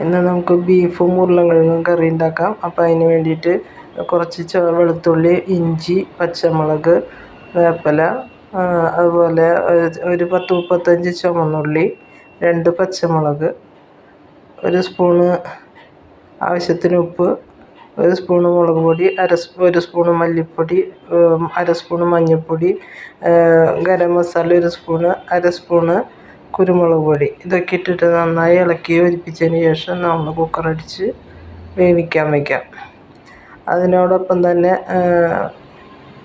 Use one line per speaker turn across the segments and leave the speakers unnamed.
ഇന്ന് നമുക്ക് ബീഫും ഉരുളക്കിഴങ്ങും കറി ഉണ്ടാക്കാം. അപ്പോൾ അതിന് വേണ്ടിയിട്ട് കുറച്ച് വെളുത്തുള്ളി ഇഞ്ചി പച്ചമുളക് വേപ്പില അതുപോലെ ഒരു പത്ത് മുപ്പത്തഞ്ച് ചുവന്നുള്ളി രണ്ട് പച്ചമുളക് ഒരു സ്പൂണ് ആവശ്യത്തിന് ഉപ്പ് ഒരു സ്പൂണ് മുളക് പൊടി അര ഒരു സ്പൂണ് മല്ലിപ്പൊടി അര സ്പൂണ് മഞ്ഞൾപ്പൊടി ഗരം മസാല ഒരു സ്പൂണ് അര സ്പൂണ് കുരുമുളക് പൊടി ഇതൊക്കെ ഇട്ടിട്ട് നന്നായി ഇളക്കി യോജിപ്പിച്ചതിന് ശേഷം നമ്മൾ കുക്കറടിച്ച് വേവിക്കാൻ വയ്ക്കാം അതിനോടൊപ്പം തന്നെ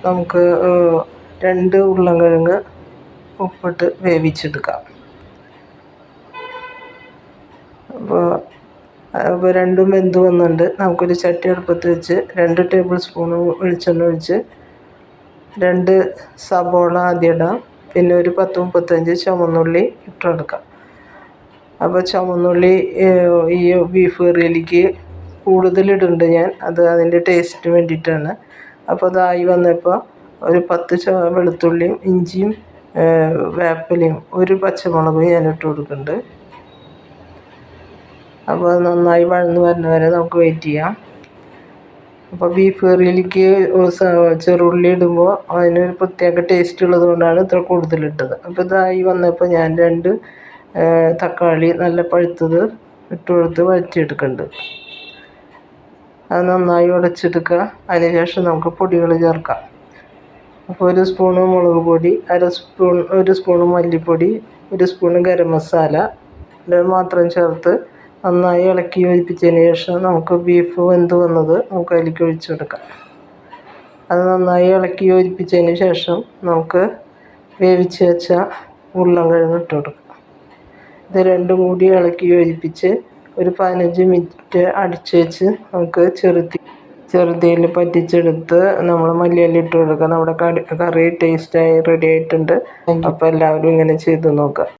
നമുക്ക് രണ്ട് ഉരുളൻകിഴങ്ങ് ഉപ്പിട്ട് വേവിച്ചെടുക്കാം. അപ്പോൾ അപ്പോൾ രണ്ടും വെന്ത് വന്നിട്ടുണ്ട്. നമുക്കൊരു ചട്ടി അടുപ്പത്ത് വെച്ച് രണ്ട് ടേബിൾ സ്പൂൺ വെളിച്ചെണ്ണ ഒഴിച്ച് രണ്ട് സബോള ആദ്യം ഇടാം. പിന്നെ ഒരു പത്ത് മുപ്പത്തഞ്ച് ചുവന്നുള്ളി ഇട്ട് കൊടുക്കാം അപ്പോൾ ചുവന്നുള്ളി ഈ ബീഫ് കറിയിലേക്ക് കൂടുതലിടുന്നുണ്ട് ഞാൻ. അത് അതിന്റെ ടേസ്റ്റിന് വേണ്ടിയിട്ടാണ്. അപ്പോൾ അതായി വന്നപ്പോൾ ഒരു പത്ത് ച വെളുത്തുള്ളിയും ഇഞ്ചിയും വേപ്പിലയും ഒരു പച്ചമുളകും ഞാൻ ഇട്ട് കൊടുക്കുന്നുണ്ട് അപ്പോൾ അത് നന്നായി വഴന്ന് വരുന്ന വരെ നമുക്ക് വെയിറ്റ് ചെയ്യാം. അപ്പോൾ ബീഫ് കറിയിലേക്ക് ചെറുള്ളി ഇടുമ്പോൾ അതിനൊരു പ്രത്യേക ടേസ്റ്റ് ഉള്ളത് കൊണ്ടാണ് ഇത്ര കൂടുതലിട്ടത് അപ്പോൾ ഇതായി വന്നപ്പോൾ ഞാൻ രണ്ട് തക്കാളി നല്ല പഴുത്തത് ഇട്ട് കൊടുത്ത് വഴറ്റിയെടുക്കുന്നുണ്ട് അത് നന്നായി ഉടച്ചെടുക്കുക. അതിനുശേഷം നമുക്ക് പൊടികൾ ചേർക്കാം. അപ്പോൾ ഒരു സ്പൂണ് മുളക് പൊടി അര സ്പൂൺ ഒരു സ്പൂണ് മല്ലിപ്പൊടി ഒരു സ്പൂണ് ഗരം മസാല മാത്രം ചേർത്ത് നന്നായി ഇളക്കി യോജിപ്പിച്ചതിന് ശേഷം നമുക്ക് ബീഫ് വെന്ത് വന്നത് നമുക്ക് അതിലേക്ക് ഒഴിച്ചു കൊടുക്കാം. അത് നന്നായി ഇളക്കി യോജിപ്പിച്ചതിന് ശേഷം നമുക്ക് വേവിച്ച് വെച്ച ഉരുളൻകിഴങ്ങ് ഇട്ട് കൊടുക്കാം. ഇത് രണ്ടും കൂടി ഇളക്കി യോജിപ്പിച്ച് ഒരു പതിനഞ്ച് മിനിറ്റ് അടിച്ച് വെച്ച് നമുക്ക് ചെറുതി ചെറുതിയിൽ പറ്റിച്ചെടുത്ത് നമ്മൾ മല്ലിയില ഇട്ട് കൊടുക്കുക നമ്മുടെ കറി ടേസ്റ്റായി റെഡി ആയിട്ടുണ്ട്. അപ്പോൾ എല്ലാവരും ഇങ്ങനെ ചെയ്ത് നോക്കുക.